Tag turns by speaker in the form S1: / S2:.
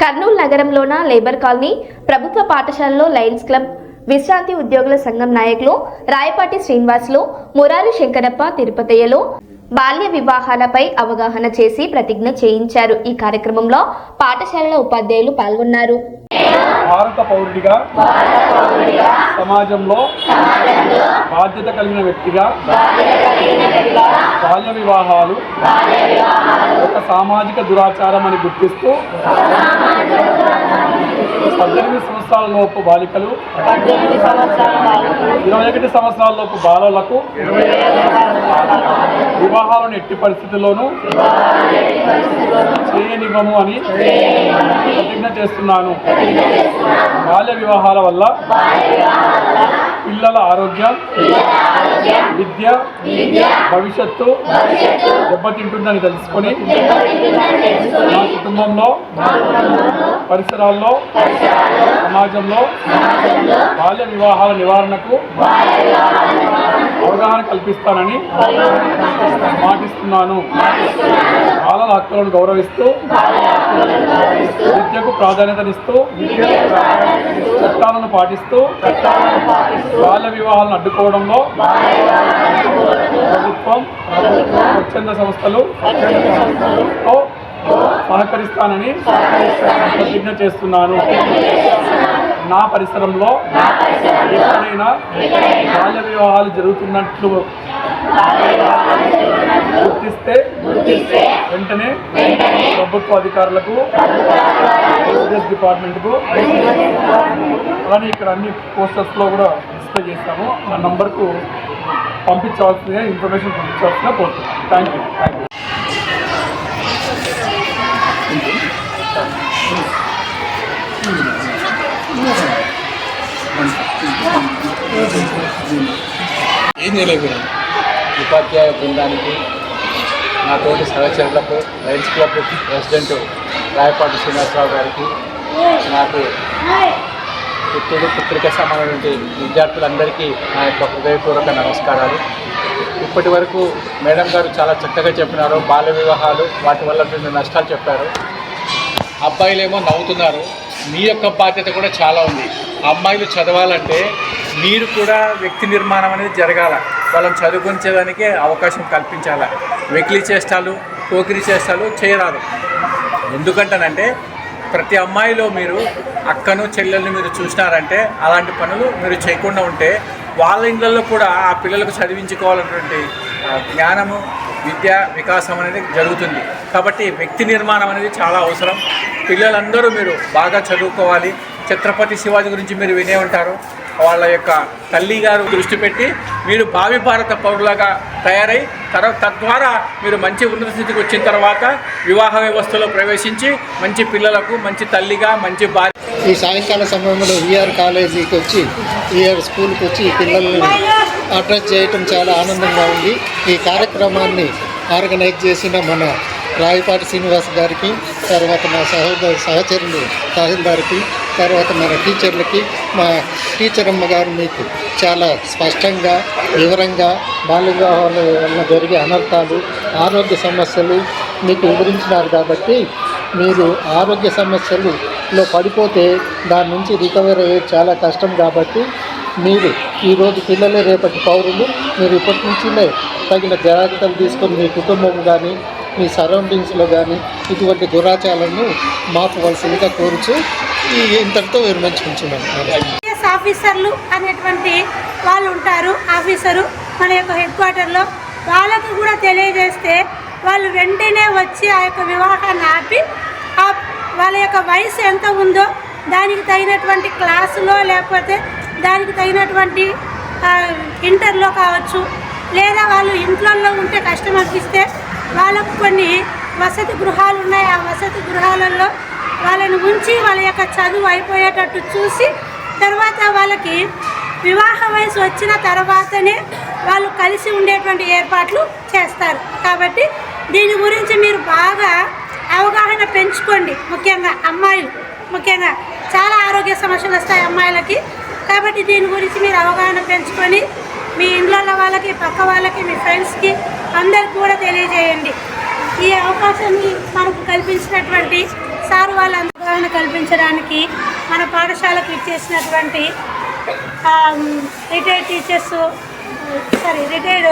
S1: Kurnool నగరంలోన labour colony ప్రభుత్వ పాఠశాలలో Lions club విశ్రాంతి ఉద్యోగుల సంఘం నాయకులు రాయపాటి శ్రీనివాసులు మురారి శంకరప్ప తిరుపతయ్యలో బాల్య వివాహాలపై అవగాహన చేసి ప్రతిజ్ఞ చేయించారు. ఈ కార్యక్రమంలో పాఠశాలల ఉపాధ్యాయులు పాల్గొన్నారు.
S2: భారత పౌరుడిగా సమాజంలో బాధ్యత కలిగిన వ్యక్తిగా బాల్య వివాహాలు ఒక సామాజిక దురాచారం అని గుర్తిస్తూ పద్దెనిమిది సంవత్సరాల లోపు బాలికలు ఇరవై ఒకటి సంవత్సరాల లోపు బాలలకు వివాహాలను ఎట్టి పరిస్థితుల్లోనూ చేయనివ్వము అని ప్రతిజ్ఞ చేస్తున్నాను. బాల్య వివాహాల వల్ల పిల్లల ఆరోగ్యం విద్య భవిష్యత్తు దెబ్బతింటుందని తెలుసుకొని నా కుటుంబంలో పరిసరాల్లో సమాజంలో బాల్య వివాహాల నివారణకు కల్పిస్తానని మాటిస్తున్నాను. బాలల హక్కులను గౌరవిస్తూ విద్యకు ప్రాధాన్యతనిస్తూ చట్టాలను పాటిస్తూ బాల్య వివాహాలను అడ్డుకోవడంలో ప్రభుత్వం స్వచ్ఛంద సంస్థలు తో సహకరిస్తానని ప్రతిజ్ఞ చేస్తున్నాను. నా పరిసరంలో ఎక్కడైనా బాల్య వివాహాలు జరుగుతున్నట్లు గుర్తిస్తే వెంటనే ప్రభుత్వ అధికారులకు పోలీస్ డిపార్ట్మెంట్కు అలానే ఇక్కడ అన్ని పోస్టర్స్లో కూడా డిస్ప్లే చేస్తాము. ఆ నంబర్కు పంపించవలసిందిగా ఇన్ఫర్మేషన్ పంపించవలసిందిగా కోరుతున్నాను థ్యాంక్ యూ థ్యాంక్ యూ
S3: ఏం చేయలేదు. ఉపాధ్యాయ బృందానికి నా తోటి సహచరులకు Lions club president Rayapati Srinivasarao గారికి నాకు పుత్రుడు పుత్రిక సమానమైనటువంటి విద్యార్థులందరికీ నా యొక్క హృదయపూర్వక నమస్కారాలు. ఇప్పటి వరకు మేడం గారు చాలా చక్కగా చెప్పినారు బాల్య వివాహాలు వాటి వల్ల రెండు నష్టాలు చెప్పారు. అబ్బాయిలేమో నవ్వుతున్నారు మీ యొక్క బాధ్యత కూడా చాలా ఉంది. అమ్మాయిలు చదవాలంటే మీరు కూడా వ్యక్తి నిర్మాణం అనేది జరగాల. వాళ్ళని చదువుకునేదానికి అవకాశం కల్పించాలి. వెకిలి చేష్టాలు పోకిరి చేష్టాలు చేయరాదు. ఎందుకంటానంటే ప్రతి అమ్మాయిలో మీరు అక్కను చెల్లెల్ని మీరు చూసినారంటే అలాంటి పనులు మీరు చేయకుండా ఉంటే వాళ్ళ ఇళ్ళల్లో కూడా ఆ పిల్లలకు చదివించుకోవాలన్నటువంటి జ్ఞానము విద్య వికాసం అనేది జరుగుతుంది. కాబట్టి వ్యక్తి నిర్మాణం అనేది చాలా అవసరం. పిల్లలందరూ మీరు బాగా చదువుకోవాలి. ఛత్రపతి శివాజీ గురించి మీరు వినే ఉంటారు. వాళ్ళ యొక్క తల్లి గారు దృష్టి పెట్టి మీరు భావి భారత పౌరులుగా తయారై తర్వాత తద్వారా మీరు మంచి ఉన్నత స్థితికి వచ్చిన తర్వాత వివాహ వ్యవస్థలో ప్రవేశించి మంచి పిల్లలకు మంచి తల్లిగా మంచి భార్య
S4: ఈ సాయంకాల సమయంలో విఆర్ కాలేజీకి వచ్చి విఆర్ స్కూల్కి వచ్చి ఈ పిల్లల్ని అడ్రస్ చేయటం చాలా ఆనందంగా ఉంది. ఈ కార్యక్రమాన్ని ఆర్గనైజ్ చేసిన మన రాయపాటి శ్రీనివాస్ గారికి తర్వాత మా సహోదరు సహచరులు తహసీల్దార్కి తర్వాత మన టీచర్లకి మా టీచర్ అమ్మగారు మీకు చాలా స్పష్టంగా వివరంగా బాల్య వివాహాల వల్ల జరిగే అనర్థాలు ఆరోగ్య సమస్యలు మీకు వివరించినారు కాబట్టి మీరు ఆరోగ్య సమస్యలులో పడిపోతే దాని నుంచి రికవర్ అయ్యేది చాలా కష్టం కాబట్టి మీరు ఈరోజు పిల్లలే రేపటి పౌరులు మీరు ఇప్పటి నుంచినే తగిన జాగ్రత్తలు తీసుకొని మీ కుటుంబం కానీ మీ సరౌండింగ్స్లో కానీ ఇటువంటి దురాచారాలను మాపవలసిందిగా కోరుచు ఈ ఇంతటితో విరమించుకుంటున్నాను.
S5: ఐఏఎస్ ఆఫీసర్లు అనేటువంటి వాళ్ళు ఉంటారు ఆఫీసరు మన యొక్క హెడ్ క్వార్టర్లో. వాళ్ళకు కూడా తెలియజేస్తే వాళ్ళు వెంటనే వచ్చి ఆ యొక్క వివాహాన్ని ఆపి వాళ్ళ యొక్క వయసు ఎంత ఉందో దానికి తగినటువంటి క్లాసులో లేకపోతే దానికి తగినటువంటి ఇంటర్లో కావచ్చు లేదా వాళ్ళు ఇంట్లో ఉంటే కష్టం అనిపిస్తే వాళ్ళకు కొన్ని వసతి గృహాలు ఉన్నాయి. ఆ వసతి గృహాలలో వాళ్ళని ఉంచి వాళ్ళ యొక్క చదువు అయిపోయేటట్టు చూసి తర్వాత వాళ్ళకి వివాహ వయసు వచ్చిన తర్వాతనే వాళ్ళు కలిసి ఉండేటువంటి ఏర్పాట్లు చేస్తారు. కాబట్టి దీని గురించి మీరు బాగా అవగాహన పెంచుకోండి. ముఖ్యంగా అమ్మాయిలు. ముఖ్యంగా చాలా ఆరోగ్య సమస్యలు వస్తాయి అమ్మాయిలకి. కాబట్టి దీని గురించి మీరు అవగాహన పెంచుకొని మీ ఇండ్ల వాళ్ళకి పక్క వాళ్ళకి మీ ఫ్రెండ్స్కి అందరికి కూడా తెలియజేయండి. ఈ అవకాశాన్ని మనకు కల్పించినటువంటి సార్ వాళ్ళ అవగాహన కల్పించడానికి మన పాఠశాలకు ఇచ్చేసినటువంటి రిటైర్డ్ టీచర్స్ సారీ రిటైర్డ్